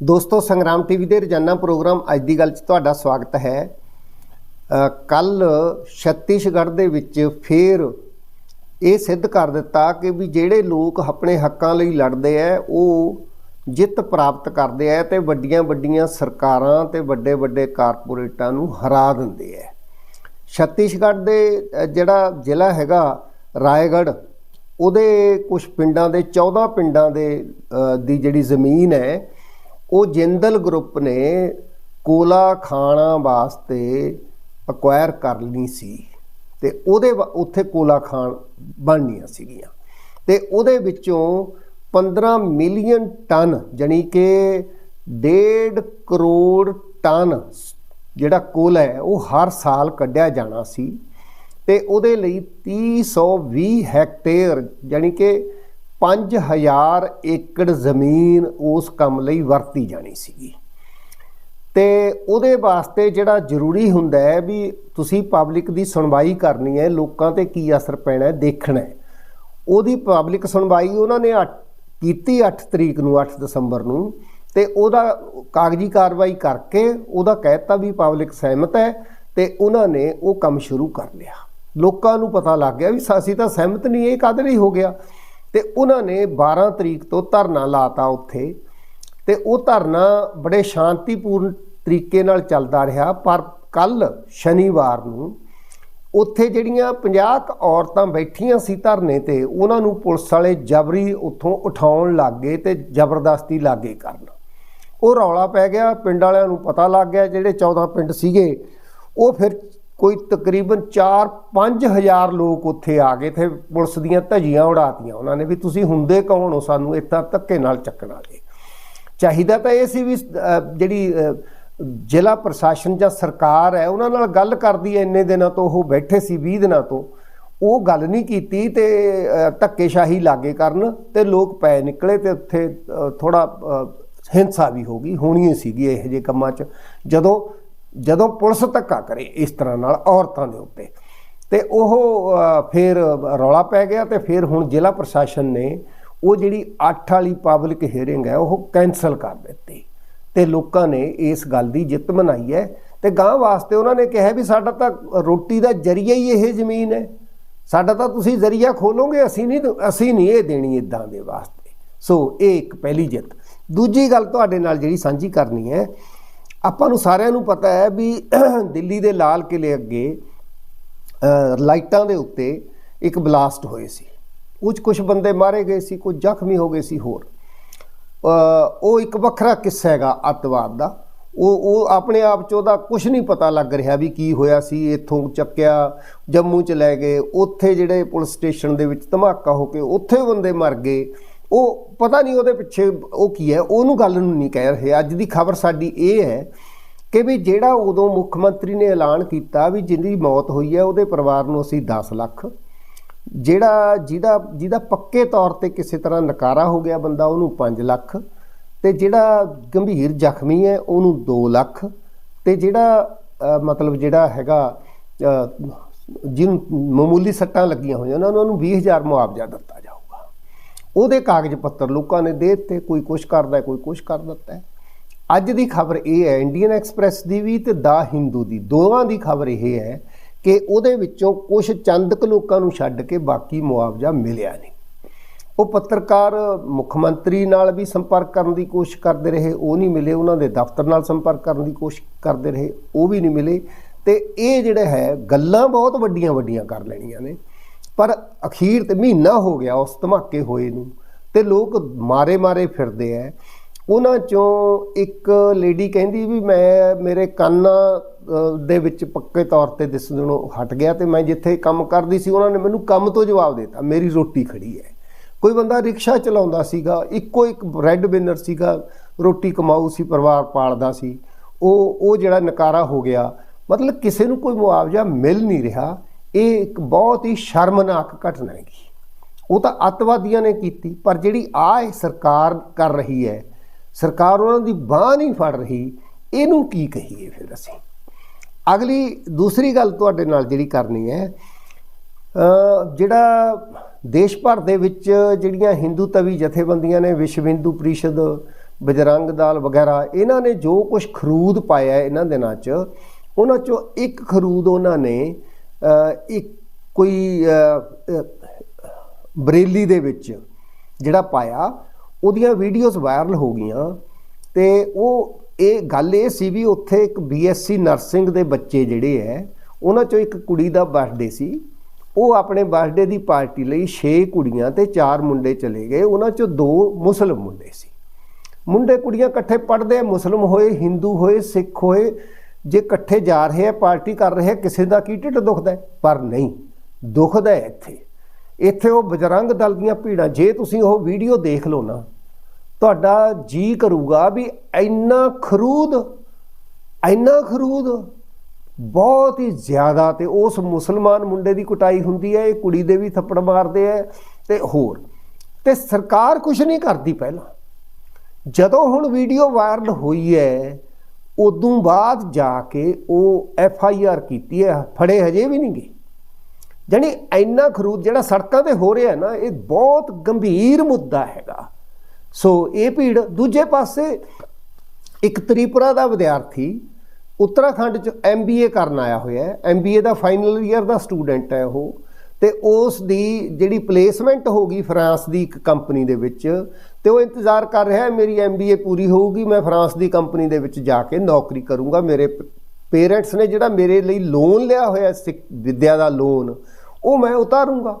ਦੋਸਤੋ, ਸੰਗਰਾਮ ਟੀਵੀ ਦੇ ਰੋਜ਼ਾਨਾ ਪ੍ਰੋਗਰਾਮ ਅੱਜ ਦੀ ਗੱਲ 'ਚ ਤੁਹਾਡਾ ਸਵਾਗਤ ਹੈ। ਕੱਲ ਛੱਤੀਸਗੜ੍ਹ ਦੇ ਵਿੱਚ ਫੇਰ ਇਹ ਸਿੱਧ ਕਰ ਦਿੱਤਾ ਕਿ ਵੀ ਜਿਹੜੇ ਲੋਕ ਆਪਣੇ ਹੱਕਾਂ ਲਈ ਲੜਦੇ ਆ ਉਹ ਜਿੱਤ ਪ੍ਰਾਪਤ ਕਰਦੇ ਆ ਤੇ ਵੱਡੀਆਂ ਵੱਡੀਆਂ ਸਰਕਾਰਾਂ ਤੇ ਵੱਡੇ ਵੱਡੇ ਕਾਰਪੋਰੇਟਾਂ ਨੂੰ ਹਰਾ ਦਿੰਦੇ ਆ ਛੱਤੀਸਗੜ੍ਹ ਦੇ ਜਿਹੜਾ ਜ਼ਿਲ੍ਹਾ ਹੈਗਾ ਰਾਏਗੜ੍ਹ, ਉਹਦੇ ਕੁਝ ਪਿੰਡਾਂ ਦੇ 14 ਪਿੰਡਾਂ ਦੇ ਦੀ ਜਿਹੜੀ ਜ਼ਮੀਨ ਹੈ ਉਹ ਜਿੰਦਲ ਗਰੁੱਪ ਨੇ ਕੋਲਾ ਖਾਣਾ ਵਾਸਤੇ ਅਕਵਾਇਰ ਕਰ ਲਈ ਸੀ ਤੇ ਉਹਦੇ ਵਾ- ਉੱਥੇ ਕੋਲਾ ਖਾਣ ਬਣਨੀਆਂ ਸੀਗੀਆਂ। ਤੇ ਉਹਦੇ ਵਿੱਚੋਂ 15 ਮਿਲੀਅਨ ਟਨ ਜਾਣੀ ਕਿ 1.5 ਕਰੋੜ ਟਨ ਜਿਹੜਾ ਕੋਲਾ ਹੈ, ਉਹ ਹਰ ਸਾਲ ਕੱਢਿਆ ਜਾਣਾ ਸੀ। ਤੇ ਉਹਦੇ ਲਈ 3020 ਹੈਕਟੇਅਰ ਜਾਣੀ ਕਿ 5000 ਏਕੜ ਜ਼ਮੀਨ ਉਸ ਕੰਮ ਲਈ ਵਰਤੀ ਜਾਣੀ ਸੀਗੀ। ਤੇ ਉਹਦੇ ਵਾਸਤੇ ਜਿਹੜਾ ਜ਼ਰੂਰੀ ਹੁੰਦਾ ਹੈ ਵੀ ਤੁਸੀਂ ਪਬਲਿਕ ਦੀ ਸੁਣਵਾਈ ਕਰਨੀ ਹੈ, ਲੋਕਾਂ ਤੇ ਕੀ ਅਸਰ ਪੈਣਾ ਹੈ, ਦੇਖਣਾ ਹੈ। ਉਹਦੀ ਪਬਲਿਕ ਸੁਣਵਾਈ ਉਹਨਾਂ ਨੇ ਅੱਠ- ਕੀਤੀ 8 ਤਰੀਕ ਨੂੰ 8 ਦਸੰਬਰ ਨੂੰ, ਤੇ ਉਹਦਾ ਕਾਗਜ਼ੀ ਕਾਰਵਾਈ ਕਰਕੇ ਉਹਦਾ ਕਹਿਤਾ ਵੀ ਪਬਲਿਕ ਸਹਿਮਤ ਹੈ ਤੇ ਉਹਨਾਂ ਨੇ ਉਹ ਕੰਮ ਸ਼ੁਰੂ ਕਰ ਲਿਆ। ਲੋਕਾਂ ਨੂੰ ਪਤਾ ਲੱਗ ਗਿਆ ਵੀ ਅਸੀਂ ਤਾਂ ਸਹਿਮਤ ਨਹੀਂ, ਇਹ ਕਦ ਲਈ ਹੋ ਗਿਆ? ਤੇ ਉਹਨਾਂ ਨੇ 12 ਤਰੀਕ ਤੋਂ ਧਰਨਾ ਲਾਤਾ ਉੱਥੇ। ਤੇ ਉਹ ਧਰਨਾ ਬੜੇ ਸ਼ਾਂਤੀਪੂਰਨ ਤਰੀਕੇ ਨਾਲ ਚੱਲਦਾ ਰਿਹਾ, ਪਰ ਕੱਲ ਸ਼ਨੀਵਾਰ ਨੂੰ ਉੱਥੇ ਜਿਹੜੀਆਂ 50 ਕੁ ਔਰਤਾਂ ਬੈਠੀਆਂ ਸੀ ਧਰਨੇ ਤੇ, ਉਹਨਾਂ ਨੂੰ ਪੁਲਿਸ ਵਾਲੇ ਜਬਰੀ ਉੱਥੋਂ ਉਠਾਉਣ ਲੱਗੇ ਤੇ ਜ਼ਬਰਦਸਤੀ ਲਾਗੇ ਕਰਨ। ਉਹ ਰੌਲਾ ਪੈ ਗਿਆ, ਪਿੰਡ ਵਾਲਿਆਂ ਨੂੰ ਪਤਾ ਲੱਗ ਗਿਆ ਜਿਹੜੇ 14 ਪਿੰਡ ਸੀਗੇ, ਉਹ ਫਿਰ ਕੋਈ ਤਕਰੀਬਨ 4-5000 ਲੋਕ ਉੱਥੇ ਆ ਗਏ ਤੇ ਪੁਲਿਸ ਦੀਆਂ ਧਜੀਆਂ ਉਡਾਤੀਆਂ। ਉਹਨਾਂ ਨੇ ਵੀ ਤੁਸੀਂ ਹੁੰਦੇ ਕੌਣ ਹੋ ਸਾਨੂੰ ਇੱਥੇ ਧੱਕੇ ਨਾਲ ਚੱਕਣ ਵਾਲੇ। ਚਾਹੀਦਾ ਤਾਂ ਇਹ ਸੀ ਵੀ ਜਿਹੜੀ ਜ਼ਿਲ੍ਹਾ ਪ੍ਰਸ਼ਾਸਨ ਜਾਂ ਸਰਕਾਰ ਹੈ, ਉਹਨਾਂ ਨਾਲ ਗੱਲ ਕਰਦੀ ਹੈ ਇੰਨੇ ਦਿਨਾਂ ਤੋਂ, ਉਹ ਬੈਠੇ ਸੀ 20 ਦਿਨਾਂ ਤੋਂ। ਉਹ ਗੱਲ ਨਹੀਂ ਕੀਤੀ ਤੇ ਧੱਕੇਸ਼ਾਹੀ ਲਾਗੇ ਕਰਨ ਤੇ ਲੋਕ ਪੈ ਨਿਕਲੇ ਤੇ ਉੱਥੇ ਥੋੜਾ ਹਿੰਸਾ ਵੀ ਹੋ ਗਈ। ਹੋਣੀ ਸੀਗੀ ਇਹੋ ਜਿਹੇ ਕੰਮਾਂ 'ਚ। ਜਦੋਂ ਜਦੋਂ ਪੁਲਿਸ ਧੱਕਾ ਕਰੇ ਇਸ ਤਰ੍ਹਾਂ ਨਾਲ ਔਰਤਾਂ ਦੇ ਉੱਤੇ। ਤੇ ਉਹ ਫਿਰ ਰੌਲਾ ਪੈ ਗਿਆ ਤੇ ਫਿਰ ਹੁਣ ਜ਼ਿਲ੍ਹਾ ਪ੍ਰਸ਼ਾਸਨ ਨੇ ਉਹ ਜਿਹੜੀ 8 ਵਾਲੀ ਪਬਲਿਕ ਹੀਅਰਿੰਗ ਹੈ ਉਹ ਕੈਨਸਲ ਕਰ ਦਿੱਤੀ। ਤੇ ਲੋਕਾਂ ਨੇ ਇਸ ਗੱਲ ਦੀ ਜਿੱਤ ਮਨਾਈ ਹੈ ਤੇ ਗਾਂ ਵਾਸਤੇ ਉਹਨਾਂ ਨੇ ਕਿਹਾ ਵੀ ਸਾਡਾ ਤਾਂ ਰੋਟੀ ਦਾ ਜਰੀਆ ਹੀ ਇਹ ਜ਼ਮੀਨ ਹੈ। ਸਾਡਾ ਤਾਂ ਤੁਸੀਂ ਜ਼ਰੀਆ ਖੋਲੋਗੇ, ਅਸੀਂ ਨਹੀਂ ਅਸੀਂ ਨਹੀਂ ਇਹ ਦੇਣੀ ਇਦਾਂ ਦੇ ਵਾਸਤੇ। ਸੋ ਇਹ ਇੱਕ ਪਹਿਲੀ ਜਿੱਤ। ਦੂਜੀ ਗੱਲ ਤੁਹਾਡੇ ਨਾਲ ਜਿਹੜੀ ਸਾਂਝੀ ਕਰਨੀ ਹੈ ਆਪਾਂ ਨੂੰ ਸਾਰਿਆਂ ਨੂੰ ਪਤਾ ਹੈ ਵੀ ਦਿੱਲੀ ਦੇ ਲਾਲ ਕਿਲੇ ਅੱਗੇ ਲਾਈਟਾਂ ਦੇ ਉੱਤੇ ਇੱਕ ਬਲਾਸਟ ਹੋਏ ਸੀ। ਉਹ 'ਚ ਕੁਝ ਬੰਦੇ ਮਾਰੇ ਗਏ ਸੀ, ਕੁਝ ਜ਼ਖਮੀ ਹੋ ਗਏ ਸੀ ਹੋਰ। ਉਹ ਇੱਕ ਵੱਖਰਾ ਕਿੱਸਾ ਹੈਗਾ ਅੱਤਵਾਦ ਦਾ। ਉਹ ਉਹ ਆਪਣੇ ਆਪ ਚ ਉਹਦਾ ਕੁਝ ਨਹੀਂ ਪਤਾ ਲੱਗ ਰਿਹਾ ਵੀ ਕੀ ਹੋਇਆ ਸੀ, ਇੱਥੋਂ ਚੱਕਿਆ, ਜੰਮੂ ਚ ਲੈ ਗਏ, ਉੱਥੇ ਜਿਹੜੇ ਪੁਲਿਸ ਸਟੇਸ਼ਨ ਦੇ ਵਿੱਚ ਧਮਾਕਾ ਹੋ ਕੇ ਉੱਥੇ ਬੰਦੇ ਮਰ ਗਏ। ਉਹ ਪਤਾ ਨਹੀਂ ਉਹਦੇ ਪਿੱਛੇ ਉਹ ਕੀ ਹੈ ਉਹਨੂੰ ਗੱਲ ਨੂੰ ਨਹੀਂ ਕਹਿ ਰਹੇ। ਅੱਜ ਦੀ ਖਬਰ ਸਾਡੀ ਇਹ ਹੈ ਕਿ ਵੀ ਜਿਹੜਾ ਉਦੋਂ ਮੁੱਖ ਮੰਤਰੀ ਨੇ ਐਲਾਨ ਕੀਤਾ ਵੀ ਜਿਹਦੀ ਮੌਤ ਹੋਈ ਹੈ ਉਹਦੇ ਪਰਿਵਾਰ ਨੂੰ ਅਸੀਂ 10 ਲੱਖ। ਜਿਹੜਾ ਜਿਹਦਾ ਜਿਹਦਾ ਪੱਕੇ ਤੌਰ ਤੇ ਕਿਸੇ ਤਰ੍ਹਾਂ ਨਕਾਰਾ ਹੋ ਗਿਆ ਬੰਦਾ ਉਹਨੂੰ 5 ਲੱਖ। ਤੇ ਜਿਹੜਾ ਗੰਭੀਰ ਜ਼ਖਮੀ ਹੈ ਉਹਨੂੰ 2 ਲੱਖ। ਤੇ ਜਿਹੜਾ ਮਤਲਬ ਜਿਹੜਾ ਹੈਗਾ ਅ, ਜਿਹਨੂੰ ਮਾਮੂਲੀ ਸੱਟਾਂ ਲੱਗੀਆਂ ਹੋਈਆਂ ਉਹਨਾਂ ਨੂੰ ਉਹਨੂੰ 20000 ਮੁਆਵਜ਼ਾ ਦਿੱਤਾ ਉਹਦੇ ਕਾਗਜ਼ ਪੱਤਰ ਲੋਕਾਂ ਨੇ ਦੇ ਦਿੱਤੇ, ਕੋਈ ਕੁਛ ਕਰਦਾ ਕੋਈ ਕੁਛ ਕਰ ਦਿੱਤਾ ਹੈ। ਅੱਜ ਦੀ ਖਬਰ ਇਹ ਹੈ, ਇੰਡੀਅਨ ਐਕਸਪ੍ਰੈਸ ਦੀ ਵੀ ਤੇ ਦਾ ਹਿੰਦੂ ਦੀ, ਦੋਵਾਂ ਦੀ ਖਬਰ ਇਹ ਹੈ ਕਿ ਉਹਦੇ ਵਿੱਚੋਂ ਕੁਝ ਚੰਦਕ ਲੋਕਾਂ ਨੂੰ ਛੱਡ ਕੇ ਬਾਕੀ ਮੁਆਵਜ਼ਾ ਮਿਲਿਆ ਨਹੀਂ। ਉਹ ਪੱਤਰਕਾਰ ਮੁੱਖ ਮੰਤਰੀ ਨਾਲ ਵੀ ਸੰਪਰਕ ਕਰਨ ਦੀ ਕੋਸ਼ਿਸ਼ ਕਰਦੇ ਰਹੇ, ਉਹ ਨਹੀਂ ਮਿਲੇ, ਉਹਨਾਂ ਦੇ ਦਫ਼ਤਰ ਨਾਲ ਸੰਪਰਕ ਕਰਨ ਦੀ ਕੋਸ਼ਿਸ਼ ਕਰਦੇ ਰਹੇ, ਉਹ ਵੀ ਨਹੀਂ ਮਿਲੇ। ਤੇ ਇਹ ਜਿਹੜਾ ਹੈ, ਗੱਲਾਂ ਬਹੁਤ ਵੱਡੀਆਂ ਵੱਡੀਆਂ ਕਰ ਲੈਣੀਆਂ ਨੇ। ਪਰ ਅਖੀਰ ਤੇ ਮਹੀਨਾ ਹੋ ਗਿਆ ਉਸ ਧਮਾਕੇ ਹੋਏ ਨੂੰ ਤੇ ਲੋਕ ਮਾਰੇ ਮਾਰੇ ਫਿਰਦੇ ਐ। ਉਹਨਾਂ ਚੋਂ ਇੱਕ ਲੇਡੀ ਕਹਿੰਦੀ ਵੀ ਮੈਂ, ਮੇਰੇ ਕੰਨਾਂ ਦੇ ਵਿੱਚ ਪੱਕੇ ਤੌਰ ਤੇ ਦਿਸਣੋਂ ਹਟ ਗਿਆ ਤੇ ਮੈਂ ਜਿੱਥੇ ਕੰਮ ਕਰਦੀ ਸੀ ਉਹਨਾਂ ਨੇ ਮੈਨੂੰ ਕੰਮ ਤੋਂ ਜਵਾਬ ਦਿੱਤਾ, ਮੇਰੀ ਰੋਟੀ ਖੜੀ ਹੈ ਕੋਈ ਬੰਦਾ ਰਿਕਸ਼ਾ ਚਲਾਉਂਦਾ ਸੀਗਾ, ਇੱਕੋ ਇੱਕ ਬ੍ਰੈਡ ਬਿਨਰ ਸੀਗਾ, ਰੋਟੀ ਕਮਾਊ ਸੀ, ਪਰਿਵਾਰ ਪਾਲਦਾ ਸੀ। ਉਹ ਉਹ ਜਿਹੜਾ ਨਕਾਰਾ ਹੋ ਗਿਆ, ਮਤਲਬ ਕਿਸੇ ਨੂੰ ਕੋਈ ਮੁਆਵਜ਼ਾ ਮਿਲ ਨਹੀਂ ਰਿਹਾ। ਇਹ ਇੱਕ ਬਹੁਤ ਹੀ ਸ਼ਰਮਨਾਕ ਘਟਨਾ ਹੈਗੀ। ਉਹ ਤਾਂ ਅੱਤਵਾਦੀਆਂ ਨੇ ਕੀਤੀ, ਪਰ ਜਿਹੜੀ ਆ ਸਰਕਾਰ ਕਰ ਰਹੀ ਹੈ, ਸਰਕਾਰ ਉਹਨਾਂ ਦੀ ਬਾਹ ਨਹੀਂ ਫੜ ਰਹੀ, ਇਹਨੂੰ ਕੀ ਕਹੀਏ ਫਿਰ ਅਸੀਂ? ਅਗਲੀ, ਦੂਸਰੀ ਗੱਲ ਤੁਹਾਡੇ ਨਾਲ ਜਿਹੜੀ ਕਰਨੀ ਹੈ ਜਿਹੜਾ ਦੇਸ਼ ਭਰ ਦੇ ਵਿੱਚ ਜਿਹੜੀਆਂ ਹਿੰਦੂ ਤਵੀ ਜਥੇਬੰਦੀਆਂ ਨੇ, ਵਿਸ਼ਵ ਹਿੰਦੂ ਪ੍ਰੀਸ਼ਦ, ਬਜਰੰਗ ਦਲ ਵਗੈਰਾ, ਇਹਨਾਂ ਨੇ ਜੋ ਕੁਝ ਖਰੂਦ ਪਾਇਆ ਇਹਨਾਂ ਦਿਨਾਂ 'ਚ, ਉਹਨਾਂ 'ਚੋਂ ਇੱਕ ਖਰੂਦ ਉਹਨਾਂ ਨੇ ਇੱਕ ਕੋਈ ਬਰੇਲੀ ਦੇ ਵਿੱਚ ਜਿਹੜਾ ਪਾਇਆ, ਉਹਦੀਆਂ ਵੀਡੀਓਜ਼ ਵਾਇਰਲ ਹੋ ਗਈਆਂ ਤੇ ਉਹ, ਇਹ ਗੱਲ ਇਹ ਸੀ ਵੀ ਉੱਥੇ ਇੱਕ ਬੀਐਸਸੀ ਨਰਸਿੰਗ ਦੇ ਬੱਚੇ ਜਿਹੜੇ ਐ ਉਹਨਾਂ ਚੋਂ ਇੱਕ ਕੁੜੀ ਦਾ ਬਰਥਡੇ ਸੀ। ਉਹ ਆਪਣੇ ਬਰਥਡੇ ਦੀ ਪਾਰਟੀ ਲਈ 6 ਕੁੜੀਆਂ ਤੇ 4 ਮੁੰਡੇ ਚਲੇ ਗਏ। ਉਹਨਾਂ ਚੋਂ ਦੋ ਮੁਸਲਮ ਮੁੰਡੇ ਸੀ। ਮੁੰਡੇ ਕੁੜੀਆਂ ਇਕੱਠੇ ਪੜ੍ਹਦੇ ਆ, ਮੁਸਲਮ ਹੋਏ, ਹਿੰਦੂ ਹੋਏ, ਸਿੱਖ ਹੋਏ ਜੇ ਇਕੱਠੇ ਜਾ ਰਹੇ ਆ, ਪਾਰਟੀ ਕਰ ਰਹੇ ਕਿਸੇ ਦਾ ਕੀ ਢਿੱਡ ਦੁਖਦਾ ਪਰ ਨਹੀਂ, ਦੁਖਦਾ ਇੱਥੇ। ਇੱਥੇ ਉਹ ਬਜਰੰਗ ਦਲ ਦੀਆਂ ਭੀੜਾਂ, ਜੇ ਤੁਸੀਂ ਉਹ ਵੀਡੀਓ ਦੇਖ ਲਓ ਨਾ, ਤੁਹਾਡਾ ਜੀ ਕਰੂਗਾ ਵੀ ਇੰਨਾ ਖਰੂਦ ਇੰਨਾ ਖਰੂਦ, ਬਹੁਤ ਹੀ ਜ਼ਿਆਦਾ ਤੇ ਉਸ ਮੁਸਲਮਾਨ ਮੁੰਡੇ ਦੀ ਕੁਟਾਈ ਹੁੰਦੀ ਹੈ, ਇਹ ਕੁੜੀ ਦੇ ਵੀ ਥੱਪੜ ਮਾਰਦੇ ਆ ਤੇ ਹੋਰ। ਤੇ ਸਰਕਾਰ ਕੁਝ ਨਹੀਂ ਕਰਦੀ ਪਹਿਲਾਂ। ਜਦੋਂ ਹੁਣ ਵੀਡੀਓ ਵਾਇਰਲ ਹੋਈ ਹੈ ਉਦੋਂ ਬਾਅਦ ਜਾ ਕੇ ਉਹ ਐਫ ਆਈ ਆਰ ਕੀਤੀ ਹੈ, ਫੜੇ ਹਜੇ ਵੀ ਨਹੀਂ ਗਏ ਜਾਣੀ ਇੰਨਾ ਖਰੂਦ ਜਿਹੜਾ ਸੜਕਾਂ ਤੇ ਹੋ ਰਿਹਾ ਨਾ, ਇਹ ਬਹੁਤ ਗੰਭੀਰ ਮੁੱਦਾ ਹੈਗਾ। ਸੋ ਇਹ ਭੀੜ ਦੂਜੇ ਪਾਸੇ ਇੱਕ ਤ੍ਰਿਪੁਰਾ ਦਾ ਵਿਦਿਆਰਥੀ ਉੱਤਰਾਖੰਡ ਚ ਐਮਬੀਏ ਕਰਨ ਆਇਆ ਹੋਇਆ ਹੈ। ਐਮਬੀਏ ਦਾ ਫਾਈਨਲ ਈਅਰ ਦਾ ਸਟੂਡੈਂਟ ਹੈ ਉਹ। ਤੇ ਉਸ ਦੀ ਜਿਹੜੀ ਪਲੇਸਮੈਂਟ ਹੋਗੀ ਫਰਾਂਸ ਦੀ ਇੱਕ ਕੰਪਨੀ ਦੇ ਵਿੱਚ, ਤੇ ਉਹ ਇੰਤਜ਼ਾਰ ਕਰ ਰਿਹਾ ਹੈ, ਮੇਰੀ ਐਮਬੀਏ ਪੂਰੀ ਹੋਊਗੀ, ਮੈਂ ਫਰਾਂਸ ਦੀ ਕੰਪਨੀ ਦੇ ਵਿੱਚ ਜਾ ਕੇ ਨੌਕਰੀ ਕਰੂੰਗਾ। ਮੇਰੇ ਪੇਰੈਂਟਸ ਨੇ ਜਿਹੜਾ ਮੇਰੇ ਲਈ ਲੋਨ ਲਿਆ ਹੋਇਆ ਸਿੱਖ- ਵਿੱਦਿਆ ਦਾ ਲੋਨ ਉਹ ਮੈਂ ਉਤਾਰੂੰਗਾ,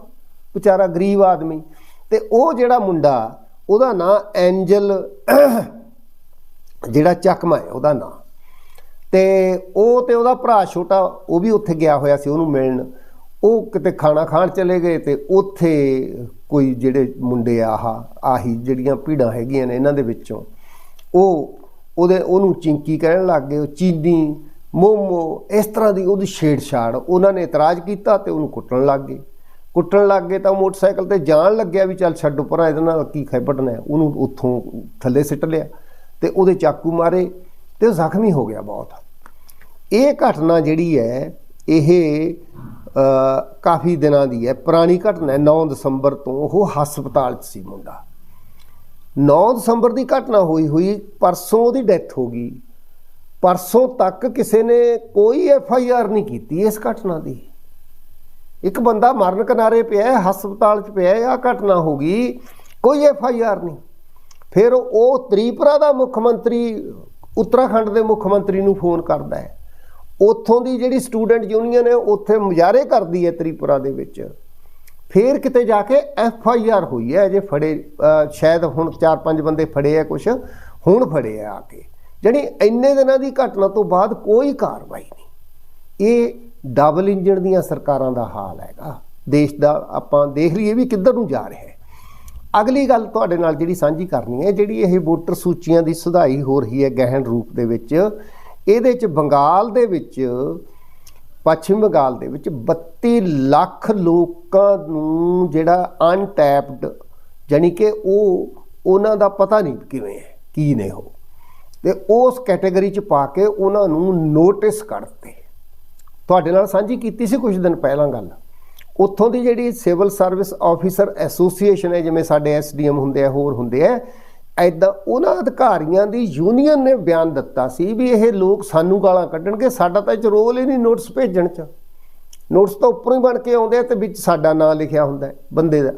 ਵਿਚਾਰਾ ਗਰੀਬ ਆਦਮੀ। ਤੇ ਉਹ ਜਿਹੜਾ ਮੁੰਡਾ, ਉਹਦਾ ਨਾਂ ਐਂਜਲ ਜਿਹੜਾ ਚੱਕਮਾ ਹੈ, ਉਹਦਾ ਨਾਂ। ਤੇ ਉਹ ਤੇ ਉਹਦਾ ਭਰਾ ਛੋਟਾ, ਉਹ ਵੀ ਉੱਥੇ ਗਿਆ ਹੋਇਆ ਸੀ, ਉਹਨੂੰ ਮਿਲਣ। ਉਹ ਕਿਤੇ ਖਾਣਾ ਖਾਣ ਚਲੇ ਗਏ ਤੇ ਉੱਥੇ ਕੋਈ ਜਿਹੜੇ ਮੁੰਡੇ ਆ, ਆਹ, ਆਹੀ ਜਿਹੜੀਆਂ ਭੀੜਾਂ ਹੈਗੀਆਂ ਨੇ ਇਹਨਾਂ ਦੇ ਵਿੱਚੋਂ, ਉਹ ਉਹਦੇ, ਉਹਨੂੰ ਚਿੰਕੀ ਕਹਿਣ ਲੱਗ ਗਏ, ਉਹ ਚੀਨੀ, ਮੋਮੋ, ਇਸ ਤਰ੍ਹਾਂ ਦੀ ਉਹਦੀ ਛੇੜਛਾੜ, ਉਹਨਾਂ ਨੇ ਇਤਰਾਜ਼ ਕੀਤਾ ਤੇ ਉਹਨੂੰ ਕੁੱਟਣ ਲੱਗ ਗਏ। ਕੁੱਟਣ ਲੱਗ ਗਏ ਤਾਂ ਉਹ ਮੋਟਰਸਾਈਕਲ ਤੇ ਜਾਣ ਲੱਗਿਆ ਵੀ ਚੱਲ ਛੱਡ ਪਰਾਂ ਇਹਦੇ ਨਾਲ ਕੀ ਖੈਬੜਨਾ ਉਹਨੂੰ ਉੱਥੋਂ ਥੱਲੇ ਸਿੱਟ ਲਿਆ ਤੇ ਉਹਦੇ ਚਾਕੂ ਮਾਰੇ ਤੇ ਉਹ ਜ਼ਖਮੀ ਹੋ ਗਿਆ ਬਹੁਤ। ਇਹ ਘਟਨਾ ਜਿਹੜੀ ਹੈ, ਇਹ ਕਾਫੀ ਦਿਨਾਂ ਦੀ ਹੈ। ਪੁਰਾਣੀ ਘਟਨਾ ਹੈ 9 ਦਸੰਬਰ ਤੋਂ ਉਹ ਹਸਪਤਾਲ 'ਚ ਸੀ ਮੁੰਡਾ। 9 ਦਸੰਬਰ ਦੀ ਘਟਨਾ ਹੋਈ ਹੋਈ, ਪਰਸੋਂ ਉਹਦੀ ਡੈਥ ਹੋ ਗਈ। ਪਰਸੋਂ ਤੱਕ ਕਿਸੇ ਨੇ ਕੋਈ ਐਫ ਆਈ ਆਰ ਨਹੀਂ ਕੀਤੀ ਇਸ ਘਟਨਾ ਦੀ। ਇੱਕ ਬੰਦਾ ਮਰਨ ਕਿਨਾਰੇ ਪਿਆ ਹੈ, ਹਸਪਤਾਲ 'ਚ ਪਿਆ ਹੈ ਆ ਘਟਨਾ ਹੋ ਗਈ, ਕੋਈ ਐਫ ਆਈ ਆਰ ਨਹੀਂ। ਫਿਰ ਉਹ ਤ੍ਰਿਪੁਰਾ ਦਾ ਮੁੱਖ ਮੰਤਰੀ, ਉੱਤਰਾਖੰਡ ਦੇ ਮੁੱਖ ਮੰਤਰੀ ਨੂੰ ਫੋਨ ਕਰਦਾ ਹੈ। ਉੱਥੋਂ ਦੀ ਜਿਹੜੀ ਸਟੂਡੈਂਟ ਯੂਨੀਅਨ ਹੈ, ਉੱਥੇ ਮੁਜ਼ਾਹਰੇ ਕਰਦੀ ਹੈ ਤ੍ਰਿਪੁਰਾ ਦੇ ਵਿੱਚ। ਫੇਰ ਕਿਤੇ ਜਾ ਕੇ ਐਫ ਆਈ ਆਰ ਹੋਈ ਹੈ ਜੇ ਫੜੇ ਸ਼ਾਇਦ ਹੁਣ 4-5 ਬੰਦੇ ਫੜੇ ਆ ਕੁਛ, ਹੁਣ ਫੜੇ ਆ ਆ ਕੇ। ਜਿਹੜੀ ਇੰਨੇ ਦਿਨਾਂ ਦੀ ਘਟਨਾ ਤੋਂ ਬਾਅਦ ਕੋਈ ਕਾਰਵਾਈ ਨਹੀਂ। ਇਹ ਡਬਲ ਇੰਜਣ ਦੀਆਂ ਸਰਕਾਰਾਂ ਦਾ ਹਾਲ ਹੈਗਾ। ਦੇਸ਼ ਦਾ ਆਪਾਂ ਦੇਖ ਲਈਏ ਵੀ ਕਿੱਧਰ ਨੂੰ ਜਾ ਰਿਹਾ ਹੈ। ਅਗਲੀ ਗੱਲ ਤੁਹਾਡੇ ਨਾਲ ਜਿਹੜੀ ਸਾਂਝੀ ਕਰਨੀ ਹੈ, ਜਿਹੜੀ ਇਹ ਵੋਟਰ ਸੂਚੀਆਂ ਦੀ ਸੁਧਾਈ ਹੋ ਰਹੀ ਹੈ ਗਹਿਣ ਰੂਪ ਦੇ ਵਿੱਚ ਇਹਦੇ ਚ ਬੰਗਾਲ ਦੇ ਵਿੱਚ, ਪੱਛਮੀ ਬੰਗਾਲ ਦੇ ਵਿੱਚ 32 ਲੱਖ ਲੋਕਾਂ ਨੂੰ ਜਿਹੜਾ ਅਨਟੈਪਡ ਜਾਨੀ ਕਿ ਉਹ, ਉਹਨਾਂ ਦਾ ਪਤਾ ਨਹੀਂ ਕਿਵੇਂ ਹੈ, ਕੀ ਨੇ ਉਹ। ਤੇ ਉਸ ਕੈਟਾਗਰੀ ਚ ਪਾ ਕੇ ਉਹਨਾਂ ਨੂੰ ਨੋਟਿਸ ਕੱਢਤੇ ਤੁਹਾਡੇ ਨਾਲ ਸਾਂਝੀ ਕੀਤੀ ਸੀ ਕੁਝ ਦਿਨ ਪਹਿਲਾਂ ਗੱਲ। ਉੱਥੋਂ ਦੀ ਜਿਹੜੀ ਸਿਵਲ ਸਰਵਿਸ ਆਫੀਸਰ ਐਸੋਸੀਏਸ਼ਨ ਹੈ, ਜਿਵੇਂ ਸਾਡੇ ਐਸਡੀਐਮ ਹੁੰਦੇ ਆ, ਹੋਰ ਹੁੰਦੇ ਆ ਐਦਾਂ ਉਹਨਾਂ ਅਧਿਕਾਰੀਆਂ ਦੀ ਯੂਨੀਅਨ ਨੇ ਬਿਆਨ ਦਿੱਤਾ ਸੀ ਵੀ ਇਹ ਲੋਕ ਸਾਨੂੰ ਗਾਲਾਂ ਕੱਢਣਗੇ, ਸਾਡਾ ਤਾਂ ਇਹ 'ਚ ਰੋਲ ਹੀ ਨਹੀਂ ਨੋਟਿਸ ਭੇਜਣ ਚ। ਨੋਟਿਸ ਤਾਂ ਉੱਪਰੋਂ ਹੀ ਬਣ ਕੇ ਆਉਂਦੇ ਆ ਤੇ ਵਿੱਚ ਸਾਡਾ ਨਾਂ ਲਿਖਿਆ ਹੁੰਦਾ ਬੰਦੇ ਦਾ।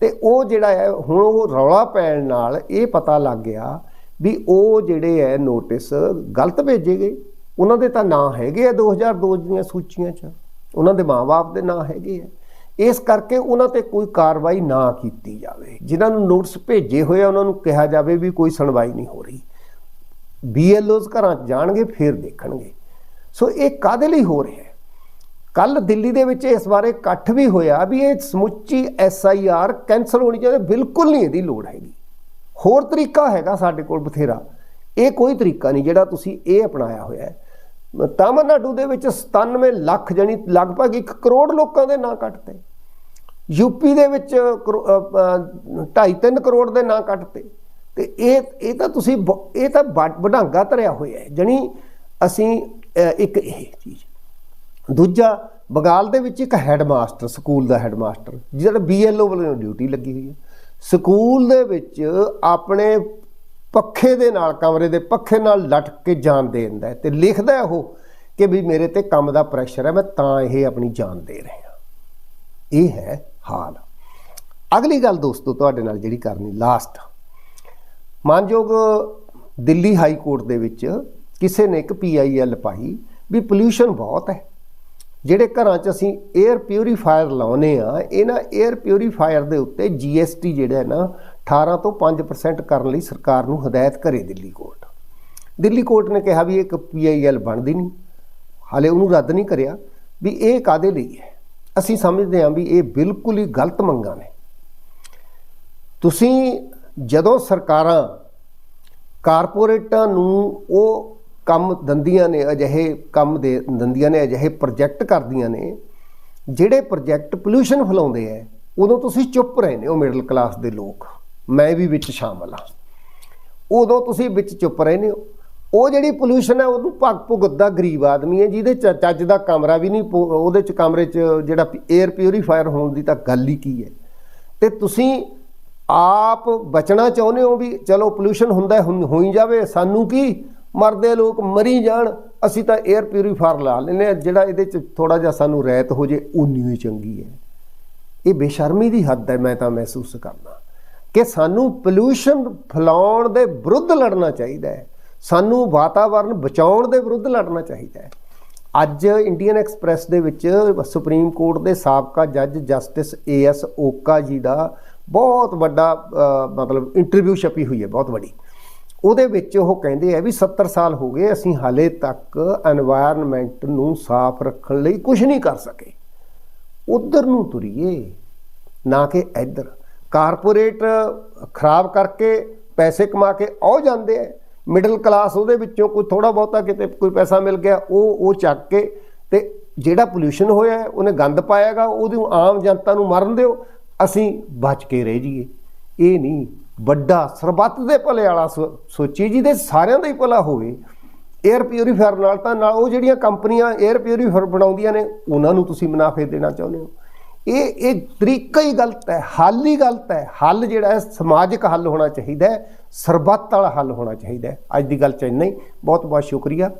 ਤੇ ਉਹ ਜਿਹੜਾ ਹੈ, ਹੁਣ ਉਹ ਰੌਲਾ ਪੈਣ ਨਾਲ ਇਹ ਪਤਾ ਲੱਗ ਗਿਆ ਵੀ ਉਹ ਜਿਹੜੇ ਹੈ ਨੋਟਿਸ ਗਲਤ ਭੇਜੇ ਗਏ। ਉਹਨਾਂ ਦੇ ਤਾਂ ਨਾਂ ਹੈਗੇ ਆ 2002 ਦੀਆਂ ਸੂਚੀਆਂ 'ਚ। ਉਹਨਾਂ ਦੇ ਮਾਪੇ ਦੇ ਨਾਂ ਹੈਗੇ ਆ। ਇਸ ਕਰਕੇ ਉਹਨਾਂ ਤੇ ਕੋਈ ਕਾਰਵਾਈ ਨਾ ਕੀਤੀ ਜਾਵੇ। ਜਿਨ੍ਹਾਂ ਨੂੰ ਨੋਟਿਸ ਭੇਜੇ ਹੋਏ ਆ, ਉਹਨਾਂ ਨੂੰ ਕਿਹਾ ਜਾਵੇ ਵੀ ਕੋਈ ਸੁਣਵਾਈ ਨਹੀਂ ਹੋ ਰਹੀ। ਬੀਐਲਓਜ਼ ਘਰਾਂ 'ਚ ਜਾਣਗੇ, ਫਿਰ ਦੇਖਣਗੇ। ਸੋ ਇਹ ਕਾਦੇ ਲਈ ਹੋ ਰਿਹਾ ਹੈ? ਕੱਲ ਦਿੱਲੀ ਦੇ ਵਿੱਚ ਇਸ ਬਾਰੇ ਇਕੱਠ ਵੀ ਹੋਇਆ ਵੀ ਇਹ ਸਮੁੱਚੀ ਐਸਆਈਆਰ ਕੈਨਸਲ ਹੋਣੀ ਚਾਹੀਦੀ, ਬਿਲਕੁਲ ਨਹੀਂ ਇਹਦੀ ਲੋੜ ਹੈਗੀ। ਹੋਰ ਤਰੀਕਾ ਹੈਗਾ ਸਾਡੇ ਕੋਲ ਬਥੇਰਾ। ਇਹ ਕੋਈ ਤਰੀਕਾ ਨਹੀਂ ਜਿਹੜਾ ਤੁਸੀਂ ਇਹ ਅਪਣਾਇਆ ਹੋਇਆ ਹੈ। ਤਾਮਿਲਨਾਡੂ ਦੇ ਵਿੱਚ 97 ਲੱਖ ਜਣੀ ਲਗਭਗ 1 ਕਰੋੜ ਲੋਕਾਂ ਦੇ ਨਾਂ ਕੱਟਤੇ। ਯੂਪੀ ਦੇ ਵਿੱਚ 2.5-3 ਕਰੋੜ ਦੇ ਨਾਂ ਕੱਟਤੇ। ਤੇ ਇਹ ਇਹ ਤਾਂ ਤੁਸੀਂ ਬ- ਇਹ ਤਾਂ ਵਡ- ਵਡਾਂਗਾ ਧਰਿਆ ਹੋਇਆ ਹੈ। ਜਣੀ ਅਸੀਂ ਇੱਕ ਇਹ ਚੀਜ਼। ਦੂਜਾ, ਬਗਾਲ ਦੇ ਵਿੱਚ ਇੱਕ ਹੈਡਮਾਸਟਰ, ਸਕੂਲ ਦਾ ਹੈਡਮਾਸਟਰ, ਜਿਹੜਾ ਬੀਐਲਓ ਵੱਲੋਂ ਡਿਊਟੀ ਲੱਗੀ ਹੋਈ ਹੈ। ਸਕੂਲ ਦੇ ਵਿੱਚ ਆਪਣੇ ਪੱਖੇ ਦੇ ਨਾਲ, ਕਮਰੇ ਦੇ ਪੱਖੇ ਨਾਲ ਲਟਕ ਕੇ ਜਾਨ ਦੇ ਦਿੰਦਾ ਹੈ ਤੇ ਲਿਖਦਾ ਹੈ ਉਹ ਕਿ ਵੀ ਮੇਰੇ ਤੇ ਕੰਮ ਦਾ ਪ੍ਰੈਸ਼ਰ ਹੈ, ਮੈਂ ਤਾਂ ਇਹ ਆਪਣੀ ਜਾਨ ਦੇ ਰਿਹਾ ਇਹ ਹੈ ਹਾਲ। ਅਗਲੀ ਗੱਲ ਦੋਸਤੋ, ਤੁਹਾਡੇ ਨਾਲ ਜਿਹੜੀ ਕਰਨੀ ਲਾਸਟ ਮਾਨਯੋਗ ਦਿੱਲੀ ਹਾਈ ਕੋਰਟ ਦੇ ਵਿੱਚ ਕਿਸੇ ਨੇ ਇੱਕ ਪੀਆਈਐਲ ਪਾਈ ਵੀ ਪੋਲਿਊਸ਼ਨ ਬਹੁਤ ਹੈ। ਜਿਹੜੇ ਘਰਾਂ 'ਚ ਅਸੀਂ 에ਅਰ ਪਿਊਰੀਫਾਇਰ ਲਾਉਨੇ ਆ ਇਹਨਾਂ 에ਅਰ ਪਿਊਰੀਫਾਇਰ ਦੇ ਉੱਤੇ ਜੀਐਸਟੀ ਜਿਹੜਾ ਹੈ ਨਾ 18 ਤੋਂ 5% ਕਰਨ ਲਈ ਸਰਕਾਰ ਨੂੰ ਹਦਾਇਤ ਕਰੇ ਦਿੱਲੀ ਕੋਰਟ। ਦਿੱਲੀ ਕੋਰਟ ਨੇ ਕਿਹਾ ਵੀ ਇਹ ਇੱਕ ਪੀਆਈਐਲ ਬਣਦੀ ਨਹੀਂ। ਹਾਲੇ ਉਹਨੂੰ ਰੱਦ ਨਹੀਂ ਕਰਿਆ ਵੀ ਇਹ ਕਾਦੇ ਲਈ ਹੈ? ਅਸੀਂ ਸਮਝਦੇ ਹਾਂ ਵੀ ਇਹ ਬਿਲਕੁਲ ਹੀ ਗਲਤ ਮੰਗਾਂ ਨੇ। ਤੁਸੀਂ ਜਦੋਂ ਸਰਕਾਰਾਂ ਕਾਰਪੋਰੇਟਾਂ ਨੂੰ ਉਹ ਕੰਮ ਦੰਦੀਆਂ ਨੇ, ਅਜਿਹੇ ਕੰਮ ਦੇ ਦੰਦੀਆਂ ਨੇ, ਅਜਿਹੇ ਪ੍ਰੋਜੈਕਟ ਕਰਦੀਆਂ ਨੇ, ਜਿਹੜੇ ਪ੍ਰੋਜੈਕਟ ਪੋਲੂਸ਼ਨ ਫੈਲਾਉਂਦੇ ਐ, ਉਦੋਂ ਤੁਸੀਂ ਚੁੱਪ ਰਹਿੰਦੇ ਹੋ ਮਿਡਲ ਕਲਾਸ ਦੇ ਲੋਕ। ਮੈਂ ਵੀ ਵਿੱਚ ਸ਼ਾਮਲ ਹਾਂ। ਉਦੋਂ ਤੁਸੀਂ ਵਿੱਚ ਚੁੱਪ ਰਹਿੰਦੇ ਹੋ। ਉਹ ਜਿਹੜੀ ਪੋਲੂਸ਼ਨ ਹੈ ਉਹਨੂੰ ਭਗ ਭੁਗਤਦਾ ਗਰੀਬ ਆਦਮੀ ਹੈ ਜਿਹਦੇ ਚ ਚੱਜ ਦਾ ਕਮਰਾ ਵੀ ਨਹੀਂ, ਪੋ- ਉਹਦੇ ਚ ਕਮਰੇ ਚ ਜਿਹੜਾ 에ਅਰ ਪਿਊਰੀਫਾਇਰ ਹੋਣ ਦੀ ਤਾਂ ਗੱਲ ਹੀ ਕੀ ਹੈ ਤੇ ਤੁਸੀਂ ਆਪ ਬਚਣਾ ਚਾਹੁੰਦੇ ਹੋ ਵੀ ਚਲੋ ਪੋਲੂਸ਼ਨ ਹੁੰਦਾ, ਹੁੰ- ਹੋਈ ਜਾਵੇ, ਸਾਨੂੰ ਕੀ ਮਰਦੇ ਲੋਕ ਮਰੀ ਜਾਣ, ਅਸੀਂ ਤਾਂ 에ਅਰ ਪਿਊਰੀਫਾਇਰ ਲਾ ਲੈਨੇ ਆ ਜਿਹੜਾ ਇਹਦੇ ਚ ਥੋੜਾ ਜਿਹਾ ਸਾਨੂੰ ਰਹਿਤ ਹੋ ਜੇ ਉਨੀ ਹੀ ਚੰਗੀ ਹੈ। ਇਹ ਬੇਸ਼ਰਮੀ ਦੀ ਹੱਦ ਹੈ, ਮੈਂ ਤਾਂ ਮਹਿਸੂਸ ਕਰਦਾ। ਕਿ ਸਾਨੂੰ ਪੋਲੂਸ਼ਨ ਫੈਲਾਉਣ ਦੇ ਵਿਰੁੱਧ ਲੜਨਾ ਚਾਹੀਦਾ ਹੈ। ਸਾਨੂੰ ਵਾਤਾਵਰਣ ਬਚਾਉਣ ਦੇ ਵਿਰੁੱਧ ਲੜਨਾ ਚਾਹੀਦਾ ਹੈ। ਅੱਜ ਇੰਡੀਅਨ ਐਕਸਪ੍ਰੈਸ ਦੇ ਵਿੱਚ ਸੁਪਰੀਮ ਕੋਰਟ ਦੇ ਸਾਬਕਾ ਜੱਜ ਜਸਟਿਸ ਏ ਏਐਸ ਓਕਾ ਜੀ ਦਾ ਬਹੁਤ ਵੱਡਾ ਮਤਲਬ ਇੰਟਰਵਿਊ ਛਪੀ ਹੋਈ ਹੈ, ਬਹੁਤ ਵੱਡੀ। ਉਹਦੇ ਵਿੱਚ ਉਹ ਕਹਿੰਦੇ ਆ ਵੀ 70 ਸਾਲ ਹੋ ਗਏ, ਅਸੀਂ ਹਾਲੇ ਤੱਕ এনवायरमेंट ਨੂੰ ਸਾਫ਼ ਰੱਖਣ ਲਈ ਕੁਝ ਨਹੀਂ ਕਰ ਸਕੇ। ਉਧਰ ਨੂੰ ਤੁਰੀਏ, ਨਾ ਕਿ ਇੱਧਰ। ਕਾਰਪੋਰੇਟ ਖਰਾਬ ਕਰਕੇ ਪੈਸੇ ਕਮਾ ਕੇ ਆਉ ਜਾਂਦੇ ਆ। ਮਿਡਲ ਕਲਾਸ ਉਹਦੇ ਵਿੱਚੋਂ ਕੋਈ ਥੋੜਾ ਬਹੁਤਾ ਕਿਤੇ ਕੋਈ ਪੈਸਾ ਮਿਲ ਗਿਆ, ਉਹ ਉਹ ਚੱਕ ਕੇ ਤੇ ਜਿਹੜਾ ਪੋਲੂਸ਼ਨ ਹੋਇਆ, ਉਹਨੇ ਗੰਦ ਪਾਇਆਗਾ, ਉਹਦੇ ਆਮ ਜਨਤਾ ਨੂੰ ਮਰਨ ਦਿਓ, ਅਸੀਂ ਬਚ ਕੇ ਰਹਿ ਜਾਈਏ। ਇਹ ਨਹੀਂ ਵੱਡਾ ਸਰਬੱਤ ਦੇ ਭਲੇ ਵਾਲਾ ਸੋ- ਸੋਚੀਏ ਜਿਹਦੇ ਸਾਰਿਆਂ ਦਾ ਹੀ ਭਲਾ ਹੋਵੇ 에ਅਰ ਪਿਊਰੀਫਾਇਰ ਨਾਲ ਤਾਂ ਨਾਲ ਉਹ ਜਿਹੜੀਆਂ ਕੰਪਨੀਆਂ 에ਅਰ ਪਿਊਰੀਫਾਇਰ ਬਣਾਉਂਦੀਆਂ ਨੇ, ਉਹਨਾਂ ਨੂੰ ਤੁਸੀਂ ਮੁਨਾਫੇ ਦੇਣਾ ਚਾਹੁੰਦੇ ਹੋ। ਇਹ ਇਹ ਤਰੀਕਾ ਹੀ ਗਲਤ ਹੈ, ਹੱਲ ਹੀ ਗਲਤ ਹੈ। ਹੱਲ ਜਿਹੜਾ ਹੈ, ਸਮਾਜਿਕ ਹੱਲ ਹੋਣਾ ਚਾਹੀਦਾ ਹੈ, ਸਰਬੱਤ ਵਾਲਾ ਹੱਲ ਹੋਣਾ ਚਾਹੀਦਾ ਹੈ। ਅੱਜ ਦੀ ਗੱਲ ਚ ਇੰਨਾ ਹੀ। ਬਹੁਤ ਬਹੁਤ ਸ਼ੁਕਰੀਆ।